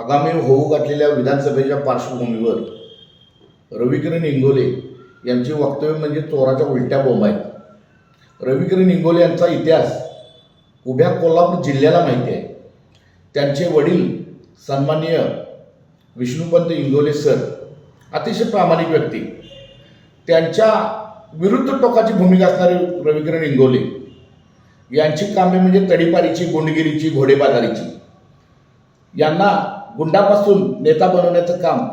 आगामी होऊ घातलेल्या विधानसभेच्या पार्श्वभूमीवर रविकिरण इंगोले यांचे वक्तव्य म्हणजे चोराच्या उलट्या बोंब आहेत. रविकिरण इंगोले यांचा इतिहास उभ्या कोल्हापूर जिल्ह्याला माहिती आहे. त्यांचे वडील सन्माननीय विष्णुपंत इंगोले सर अतिशय प्रामाणिक व्यक्ती. त्यांच्या विरुद्ध टोकाची भूमिका असणारे रविकिरण इंगोले यांची कामे म्हणजे तडीपारीची गुंडगिरीची घोडेबाजारीची. यांना गुंडापासून नेता बनवण्याचं काम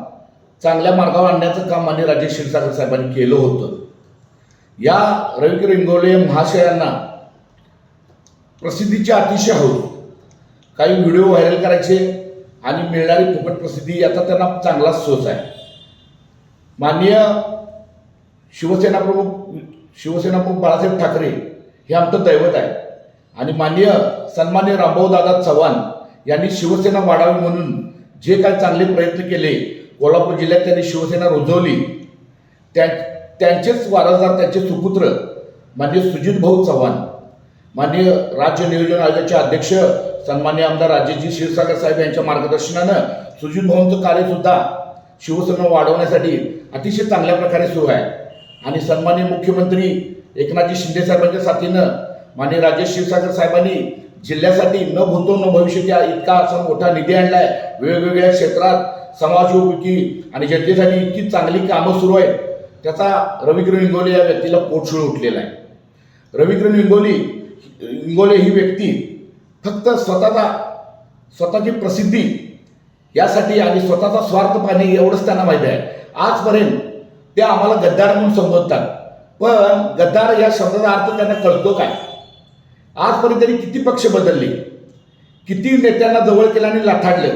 चांगल्या मार्गावर आणण्याचं काम मान्य राजेश क्षीरसागर साहेबांनी केलं होतं. या रविकिरण रिंगोले महाशयांना प्रसिद्धीची अतिशय हौस काही व्हिडिओ व्हायरल करायचे आणि मिळणारी फुकट प्रसिद्धी याचा त्यांना चांगलाच सोच आहे. माननीय शिवसेना प्रमुख शिवसेना प्रमुख बाळासाहेब ठाकरे हे आमचं दैवत आहे. आणि माननीय सन्मान्य रामभाऊ दादा चव्हाण यांनी शिवसेना वाढावी म्हणून जे काही चांगले प्रयत्न केले कोल्हापूर जिल्ह्यात त्यांनी शिवसेना रुजवली. त्या त्यांचेच वारसदार त्यांचे सुपुत्र माननीय सुजित भाऊ चव्हाण माननीय राज्य नियोजन आयोगाचे अध्यक्ष सन्मान्य आमदार राजेजी क्षीरसागर साहेब यांच्या मार्गदर्शनानं सुजित भाऊंचं कार्यसुद्धा शिवसेना वाढवण्यासाठी अतिशय चांगल्या प्रकारे सुरू आहे. आणि सन्मान्य मुख्यमंत्री एकनाथजी शिंदे साहेबांच्या साथीनं माननीय राजेश क्षीरसागर साहेबांनी जिल्ह्यासाठी न भूतो न भविष्यात इतका असा मोठा निधी आणलाय. वेगवेगळ्या क्षेत्रात समाजोपयोगी आणि जनतेसाठी इतकी चांगली कामं सुरू आहेत. त्याचा रविकिरण इंगोले या व्यक्तीला पोटशूळ उठलेला आहे. रविकिरण इंगोली इंगोले ही व्यक्ती फक्त स्वतःचा स्वतःची प्रसिद्धी यासाठी आणि स्वतःचा स्वार्थ पाहणे एवढंच त्यांना माहिती आहे. आजपर्यंत ते आम्हाला गद्दार म्हणून संबोधतात. पण गद्दार या शब्दाचा अर्थ त्यांना कळतो काय? आजपर्यंत त्यांनी किती पक्ष बदलले? किती नेत्यांना जवळ केलं आणि लाथाडलं?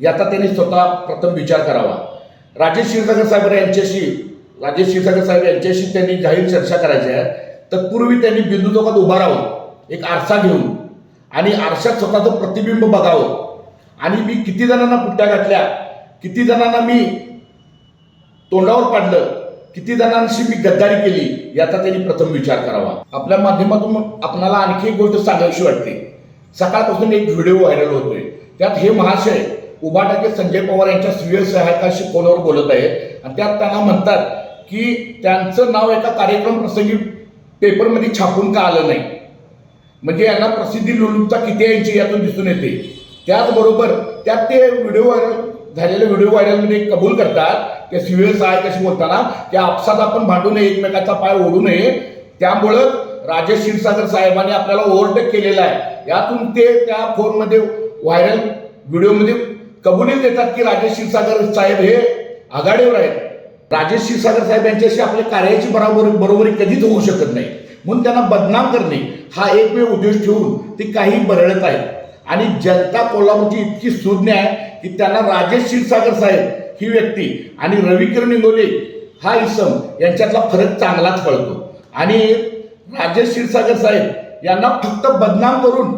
याचा त्यांनी स्वतः प्रथम विचार करावा. राजेश क्षीरसागर साहेब यांच्याशी राजेश क्षीरसागर साहेब यांच्याशी त्यांनी जाहीर चर्चा करायची आहे. तत्पूर्वी त्यांनी बिंदू चौकात उभा राहून एक आरसा घेऊन आणि आरशात स्वतःचं प्रतिबिंब बघावं. आणि मी किती जणांना पुट्ट्या घातल्या किती जणांना मी तोंडावर पाडलं किती जणांशी मी गद्दारी केली याचा त्यांनी प्रथम विचार करावा. आपल्या माध्यमातून आपणाला आणखी एक गोष्ट सांगावीशी वाटते. सकाळपासून एक व्हिडिओ व्हायरल होतोय. त्यात हे महाशय उभाटाचे संजय पवार यांच्या स्वीय सहायकाशी फोनवर बोलत आहेत. आणि त्यात त्यांना म्हणतात की त्यांचं नाव एका कार्यक्रम प्रसंगी पेपरमध्ये छापून का आलं नाही? म्हणजे यांना प्रसिद्धी लुलुपता किती यायची यातून दिसून येते. त्याचबरोबर त्यात ते व्हिडिओ व्हायरल झालेले व्हिडिओ व्हायरलमध्ये कबूल करतात ते सिव्हिल सहाय्यक अशी बोलताना की आपसात आपण भांडू नये एकमेकाचा पाय ओढू नये. त्यामुळं राजेश क्षीरसागर साहेबांनी आपल्याला ओव्हरटेक केलेला आहे. यातून ते त्या फोनमध्ये व्हायरल व्हिडिओमध्ये कबुली देतात की राजेश क्षीरसागर साहेब हे आघाडीवर आहेत. राजेश क्षीरसागर साहेब यांच्याशी आपल्या कार्याची बरोबर बरोबरी कधीच होऊ शकत नाही. म्हणून त्यांना बदनाम करणे हा एकमेव उद्देश ठेवून ते काही बरळत आहेत. आणि जनता कोल्हापूरची इतकी सुज्ञ आहे की त्यांना राजेश क्षीरसागर साहेब ही व्यक्ती आणि रविकिरण इंगोले हा इसम यांच्यातला फरक चांगलाच कळतो. आणि राजेश क्षीरसागर साहेब यांना फक्त बदनाम करून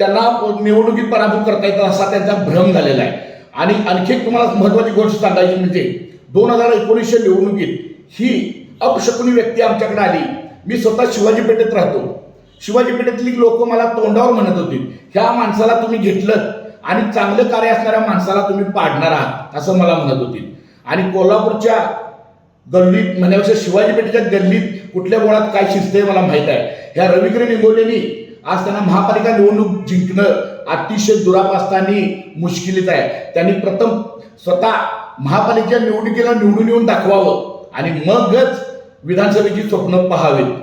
त्यांना निवडणुकीत पराभूत करता येतं असा त्यांचा भ्रम झालेला आहे. आणि आणखी एक तुम्हाला महत्वाची गोष्ट सांगायची म्हणजे दोन हजार एकोणीसच्या निवडणुकीत ही अपशकुनी व्यक्ती आमच्याकडे आली. मी स्वतः शिवाजी पेठेत राहतो. शिवाजी पेठेतली लोक मला तोंडावर म्हणत होती ह्या माणसाला तुम्ही घेतलं आणि चांगलं कार्य असणाऱ्या माणसाला तुम्ही पाडणार आहात असं मला म्हणत होती. आणि कोल्हापूरच्या गल्लीत म्हणण्यापेक्षा शिवाजी पेठेच्या गल्लीत कुठल्या मुळात काय शिस्त आहे मला माहीत आहे. ह्या रविकिरण इंगोलेनी आज त्यांना महापालिका निवडणूक जिंकणं अतिशय दुरापास्तानी मुश्किलीत आहे. त्यांनी प्रथम स्वतः महापालिकेच्या निवडणुकीला निवडून येऊन दाखवावं आणि मगच विधानसभेची स्वप्न पहावीत.